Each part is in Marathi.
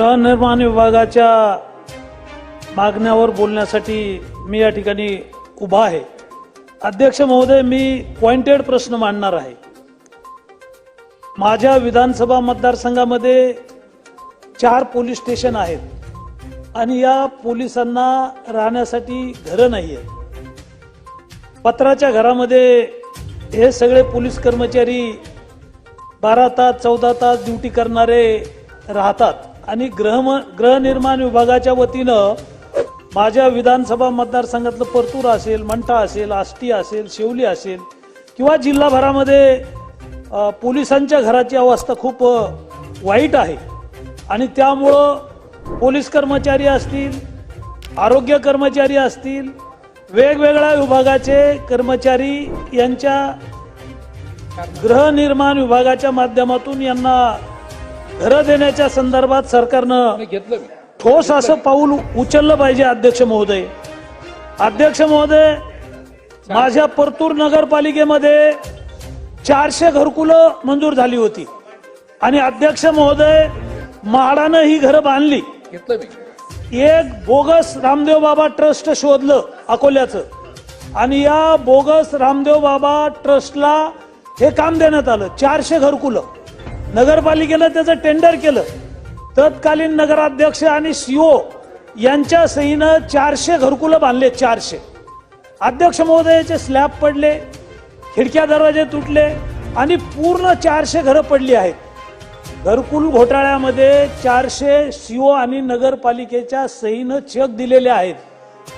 गृहनिर्माण विभागाच्या मागण्यावर बोलण्यासाठी मी या ठिकाणी उभा आहे. अध्यक्ष महोदय मी पॉइंटेड प्रश्न मांडणार आहे. माझ्या विधानसभा मतदारसंघामध्ये चार पोलीस स्टेशन आहेत आणि या पोलिसांना राहण्यासाठी घरं नाही आहेत पत्राच्या घरामध्ये हे सगळे पोलीस कर्मचारी बारा तास चौदा तास ड्युटी करणारे राहतात. आणि ग्रहम गृहनिर्माण विभागाच्या वतीनं माझ्या विधानसभा मतदारसंघातलं परतूर असेल मंठा असेल आष्टी असेल शेवली असेल किंवा जिल्हाभरामध्ये पोलिसांच्या घराची अवस्था खूप वाईट आहे. आणि त्यामुळं पोलीस कर्मचारी असतील आरोग्य कर्मचारी असतील वेगवेगळ्या विभागाचे कर्मचारी यांच्या गृहनिर्माण विभागाच्या माध्यमातून यांना घरं देण्याच्या संदर्भात सरकारनं घेतलं ठोस असं पाऊल उचललं पाहिजे अध्यक्ष महोदय. अध्यक्ष महोदय माझ्या परतूर नगरपालिकेमध्ये चारशे घरकुलं मंजूर झाली होती. आणि अध्यक्ष महोदय म्हाडानं ही घरं बांधली. एक बोगस रामदेव बाबा ट्रस्ट शोधलं अकोल्याचं. आणि या बोगस रामदेव बाबा ट्रस्टला हे काम देण्यात आलं चारशे घरकुलं. नगरपालिकेनं त्याचं टेंडर केलं. तत्कालीन नगराध्यक्ष आणि सीओ यांच्या सहीनं चारशे घरकुलं बांधले चारशे. अध्यक्ष महोदयाचे स्लॅब पडले खिडक्या दरवाजे तुटले आणि पूर्ण चारशे घरं पडली आहेत. घरकुल घोटाळ्यामध्ये चारशे सीओ आणि नगरपालिकेच्या सहीनं चेक दिलेले आहेत.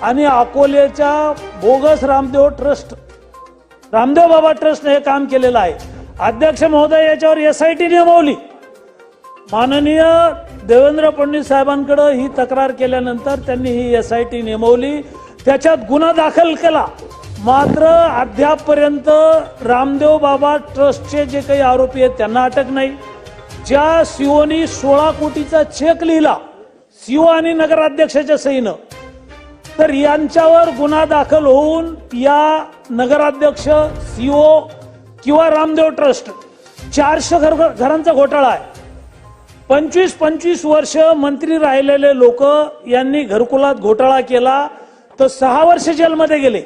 आणि अकोल्याच्या बोगस रामदेव ट्रस्ट रामदेव बाबा ट्रस्टने हे काम केलेलं आहे. अध्यक्ष महोदय याच्यावर एस आय टी नेमवली माननीय देवेंद्र फडणवीस साहेबांकडे ही तक्रार केल्यानंतर त्यांनी ही एस आय टी नेमवली त्याच्यात गुन्हा दाखल केला. मात्र अद्यापपर्यंत रामदेव बाबा ट्रस्टचे जे काही आरोपी आहेत त्यांना अटक नाही. ज्या सीओनी सोळा कोटीचा चेक लिहिला सीओ आणि नगराध्यक्षाच्या सहीनं तर यांच्यावर गुन्हा दाखल होऊन या नगराध्यक्ष सीओ किंवा रामदेव ट्रस्ट चारशे घर घरांचा घोटाळा आहे. पंचवीस पंचवीस वर्ष मंत्री राहिलेले लोक यांनी घरकुलात घोटाळा केला तर सहा वर्ष जेलमध्ये गेले.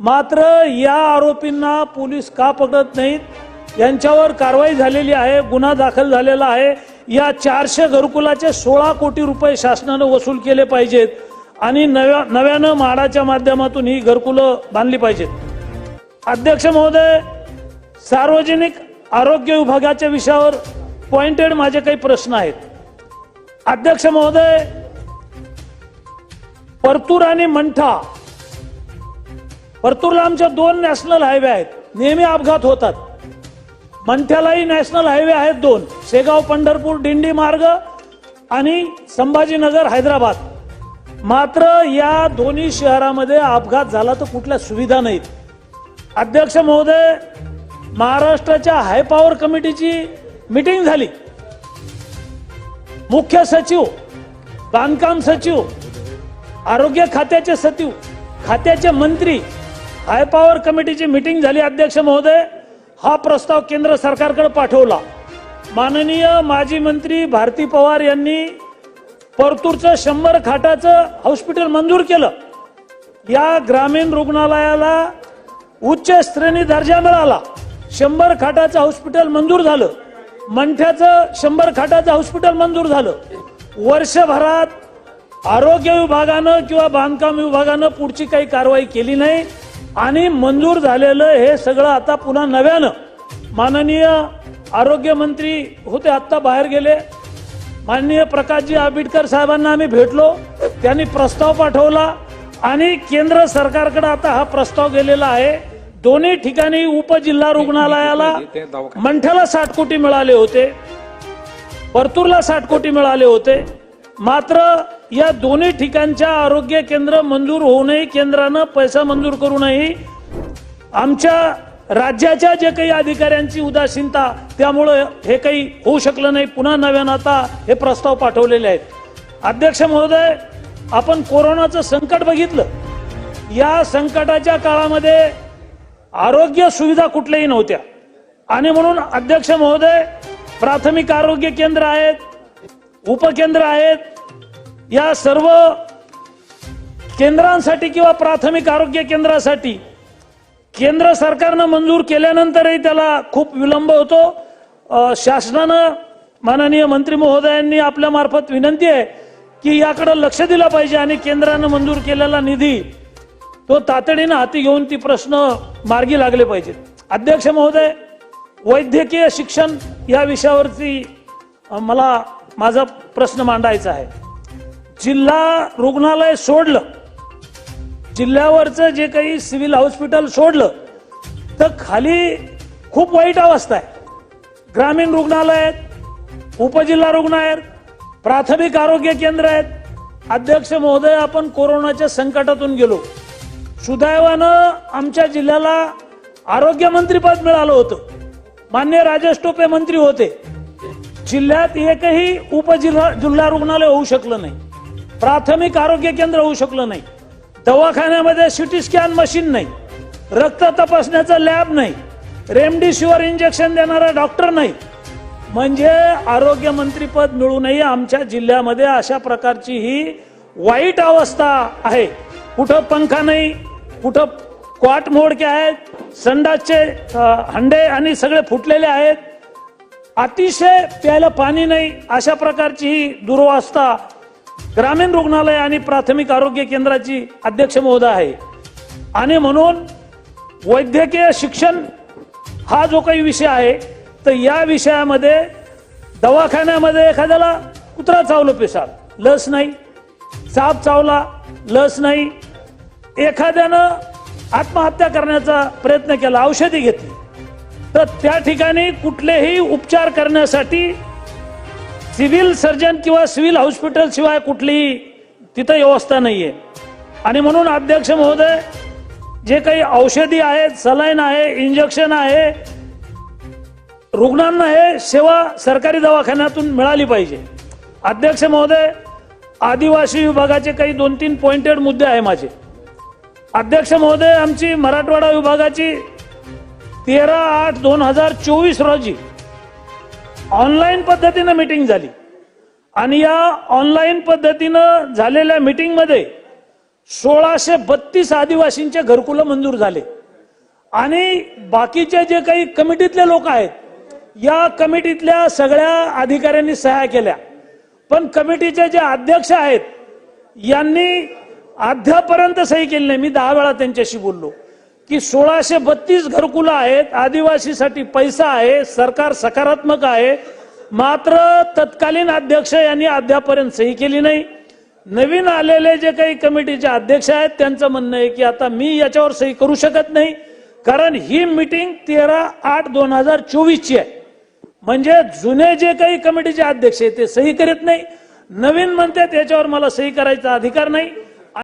मात्र या आरोपींना पोलीस का पकडत नाहीत? यांच्यावर कारवाई झालेली आहे गुन्हा दाखल झालेला आहे. या चारशे घरकुलाचे सोळा कोटी रुपये शासनानं वसूल केले पाहिजेत आणि नव्या नव्यानं म्हाडाच्या माध्यमातून ही घरकुलं बांधली पाहिजेत. अध्यक्ष महोदय सार्वजनिक आरोग्य विभागाच्या विषयावर पॉइंटेड माझे काही प्रश्न आहेत. अध्यक्ष महोदय परतूर आणि मंठा परतूरला आमच्या दोन नॅशनल हायवे आहेत. नेहमी अपघात होतात. मंठ्यालाही नॅशनल हायवे आहेत दोन शेगाव पंढरपूर दिंडी मार्ग आणि संभाजीनगर हैदराबाद. मात्र या दोन्ही शहरामध्ये अपघात झाला तर कुठल्या सुविधा नाहीत. अध्यक्ष महोदय महाराष्ट्राच्या हाय पॉवर कमिटीची मिटिंग झाली. मुख्य सचिव बांधकाम सचिव आरोग्य खात्याचे सचिव खात्याचे मंत्री हाय पॉवर कमिटीची मीटिंग झाली. अध्यक्ष महोदय हा प्रस्ताव केंद्र सरकारकडे पाठवला. माननीय माजी मंत्री भारती पवार यांनी परतूरचं शंभर खाटाचं हॉस्पिटल मंजूर केलं. या ग्रामीण रुग्णालयाला उच्च श्रेणी दर्जा मिळाला. शंभर खाटाचं हॉस्पिटल मंजूर झालं. मंठ्याचं शंभर खाटाचं हॉस्पिटल मंजूर झालं. वर्षभरात आरोग्य विभागानं किंवा बांधकाम विभागानं पुढची काही कारवाई केली नाही. आणि मंजूर झालेलं हे सगळं आता पुन्हा नव्यानं. माननीय आरोग्यमंत्री होते आत्ता बाहेर गेले. माननीय प्रकाशजी आंबेडकर साहेबांना आम्ही भेटलो. त्यांनी प्रस्ताव पाठवला. आणि केंद्र सरकारकडे आता हा प्रस्ताव गेलेला आहे. दोन्ही ठिकाणी उपजिल्हा रुग्णालयाला मंठ्याला साठ कोटी मिळाले होते. परतूरला साठ कोटी मिळाले होते. मात्र या दोन्ही ठिकाणच्या आरोग्य केंद्र मंजूर होऊनही केंद्रानं पैसा मंजूर करूनही आमच्या राज्याच्या जे काही अधिकाऱ्यांची उदासीनता त्यामुळं हे काही होऊ शकलं नाही. पुन्हा नव्यानं आता हे प्रस्ताव पाठवलेले आहेत. अध्यक्ष महोदय आपण कोरोनाचं संकट बघितलं. या संकटाच्या काळामध्ये आरोग्य सुविधा कुठल्याही नव्हत्या. आणि म्हणून अध्यक्ष महोदय प्राथमिक आरोग्य केंद्र आहेत उपकेंद्र आहेत या सर्व केंद्रांसाठी किंवा प्राथमिक आरोग्य केंद्रासाठी केंद्र सरकारनं मंजूर केल्यानंतरही त्याला खूप विलंब होतो. शासनानं माननीय मंत्री महोदयांनी आपल्यामार्फत विनंती आहे की याकडे लक्ष दिलं पाहिजे आणि केंद्रानं मंजूर केलेला निधी तो तातडीनं हाती घेऊन ती प्रश्न मार्गी लागले पाहिजेत. अध्यक्ष महोदय वैद्यकीय शिक्षण या विषयावरती मला माझा प्रश्न मांडायचा आहे. जिल्हा रुग्णालय सोडलं जिल्ह्यावरचं जे काही सिव्हिल हॉस्पिटल सोडलं तर खाली खूप वाईट अवस्था आहे. ग्रामीण रुग्णालय आहेत उपजिल्हा रुग्ण आहेत प्राथमिक आरोग्य केंद्र आहेत. अध्यक्ष महोदय आपण कोरोनाच्या संकटातून गेलो. सुदैवानं आमच्या जिल्ह्याला आरोग्यमंत्रीपद मिळालं होतं. मान्य राजेश टोपे मंत्री होते. जिल्ह्यात एकही उपजिल्हा जिल्हा रुग्णालय होऊ शकलं नाही. प्राथमिक आरोग्य केंद्र होऊ शकलं नाही. दवाखान्यामध्ये सिटी स्कॅन मशीन नाही. रक्त तपासण्याचं लॅब नाही. रेमडेसिवीर इंजेक्शन देणारा डॉक्टर नाही. म्हणजे आरोग्य मंत्रीपद मिळूनही आमच्या जिल्ह्यामध्ये अशा प्रकारची ही वाईट अवस्था आहे. कुठं पंखा नाही कुठं क्वाट मोडके आहेत संडासचे हंडे आणि सगळे फुटलेले आहेत. अतिशय प्यायला पाणी नाही अशा प्रकारची ही दुर्वस्था ग्रामीण रुग्णालय आणि प्राथमिक आरोग्य केंद्राची अध्यक्ष महोदय आहे. आणि म्हणून वैद्यकीय शिक्षण हा जो काही विषय आहे तर या विषयामध्ये दवाखान्यामध्ये एखाद्याला कुत्रा चावलं पेशाल लस नाही. साप चावला लस नाही. एखाद्यानं आत्महत्या करण्याचा प्रयत्न केला औषधी घेतली तर त्या ठिकाणी कुठलेही उपचार करण्यासाठी सिव्हिल सर्जन किंवा सिव्हिल हॉस्पिटल शिवाय कुठलीही तिथं व्यवस्था नाहीये. आणि म्हणून अध्यक्ष महोदय जे काही औषधी आहेत सलाईन आहे इंजेक्शन आहे रुग्णांना हे सेवा सरकारी दवाखान्यातून मिळाली पाहिजे. अध्यक्ष महोदय आदिवासी विभागाचे काही दोन तीन पॉइंटेड मुद्दे आहे माझे. अध्यक्ष महोदय आमची मराठवाडा विभागाची तेरा आठ दोन हजार चोवीस रोजी ऑनलाईन पद्धतीनं मीटिंग झाली. आणि या ऑनलाईन पद्धतीनं झालेल्या मीटिंगमध्ये सोळाशे बत्तीस आदिवासींचे घरकुलं मंजूर झाले. आणि बाकीचे जे काही कमिटीतले लोक आहेत या कमिटीतल्या सगळ्या अधिकाऱ्यांनी सह्या केल्या. पण कमिटीचे जे अध्यक्ष आहेत यांनी अध्यापर्यंत सही केली नाही. मी दहा वेळा त्यांच्याशी बोललो की सोळाशे बत्तीस घरकुलं आहेत आदिवासीसाठी पैसा आहे सरकार सकारात्मक आहे. मात्र तत्कालीन अध्यक्ष यांनी अद्यापर्यंत सही केली नाही. नवीन आलेले जे काही कमिटीचे अध्यक्ष आहेत त्यांचं म्हणणं आहे की आता मी याच्यावर सही करू शकत नाही. कारण ही मिटिंग तेरा आठ दोन हजार चोवीसची आहे. म्हणजे जुने जे काही कमिटीचे अध्यक्ष आहेत ते सही करीत नाही. नवीन म्हणतात याच्यावर मला सही करायचा अधिकार नाही.